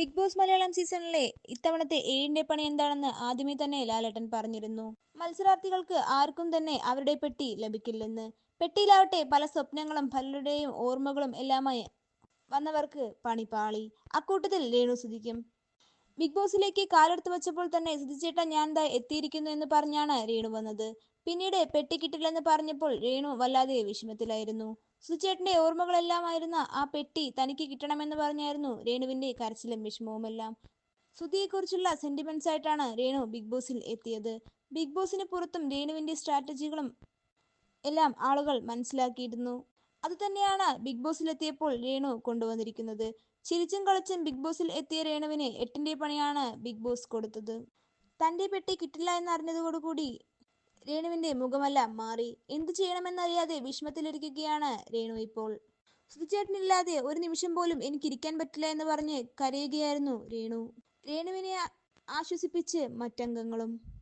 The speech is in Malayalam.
ബിഗ് ബോസ് മലയാളം സീസണിലെ ഇത്തവണത്തെ ഏഴിന്റെ പണി എന്താണെന്ന് ആദ്യമേ തന്നെ ലാലേട്ടൻ പറഞ്ഞിരുന്നു. മത്സരാർത്ഥികൾക്ക് ആർക്കും തന്നെ അവരുടെ പെട്ടി ലഭിക്കില്ലെന്ന്. പെട്ടിയിലാവട്ടെ പല സ്വപ്നങ്ങളും പലരുടെയും ഓർമ്മകളും എല്ലാമായി വന്നവർക്ക് പണി പാളി. അക്കൂട്ടത്തിൽ രേണു സുധിക്കും ബിഗ് ബോസിലേക്ക് കാലെടുത്ത് വെച്ചപ്പോൾ തന്നെ സുധിച്ചേട്ടൻ ഞാൻ ദാ എത്തിയിരിക്കുന്നു എന്ന് പറഞ്ഞാണ് രേണു വന്നത്. പിന്നീട് പെട്ടി കിട്ടില്ലെന്ന് പറഞ്ഞപ്പോൾ രേണു വല്ലാതെ വിഷമത്തിലായിരുന്നു. സുധിച്ചേട്ടന്റെ ഓർമ്മകളെല്ലാമായിരുന്ന ആ പെട്ടി തനിക്ക് കിട്ടണമെന്ന് പറഞ്ഞായിരുന്നു രേണുവിന്റെ കരച്ചിലും വിഷമവുമെല്ലാം സുധിയെക്കുറിച്ചുള്ള സെന്റിമെന്റ്സ് ആയിട്ടാണ് രേണു ബിഗ് ബോസിൽ എത്തിയത്. ബിഗ് ബോസിന് പുറത്തും രേണുവിന്റെ സ്ട്രാറ്റജികളും എല്ലാം ആളുകൾ മനസ്സിലാക്കിയിരുന്നു. അതുതന്നെയാണ് ബിഗ് ബോസിൽ എത്തിയപ്പോൾ രേണു കൊണ്ടുവന്നിരിക്കുന്നത്. ചിരിച്ചും കളിച്ചും ബിഗ് ബോസിൽ എത്തിയ രേണുവിന് എട്ടിന്റെ പണിയാണ് ബിഗ് ബോസ് കൊടുത്തത്. തന്റെ പെട്ടി കിട്ടില്ല എന്നറിഞ്ഞതോടുകൂടി രേണുവിന്റെ മുഖമല്ല മാറി. എന്തു ചെയ്യണമെന്നറിയാതെ വിഷമത്തിലിരിക്കുകയാണ് രേണു ഇപ്പോൾ. സുധിച്ചേട്ടനില്ലാതെ ഒരു നിമിഷം പോലും എനിക്കിരിക്കാൻ പറ്റില്ല എന്ന് പറഞ്ഞ് കരയുകയായിരുന്നു രേണു. രേണുവിനെ ആശ്വസിപ്പിച്ച് മറ്റംഗങ്ങളും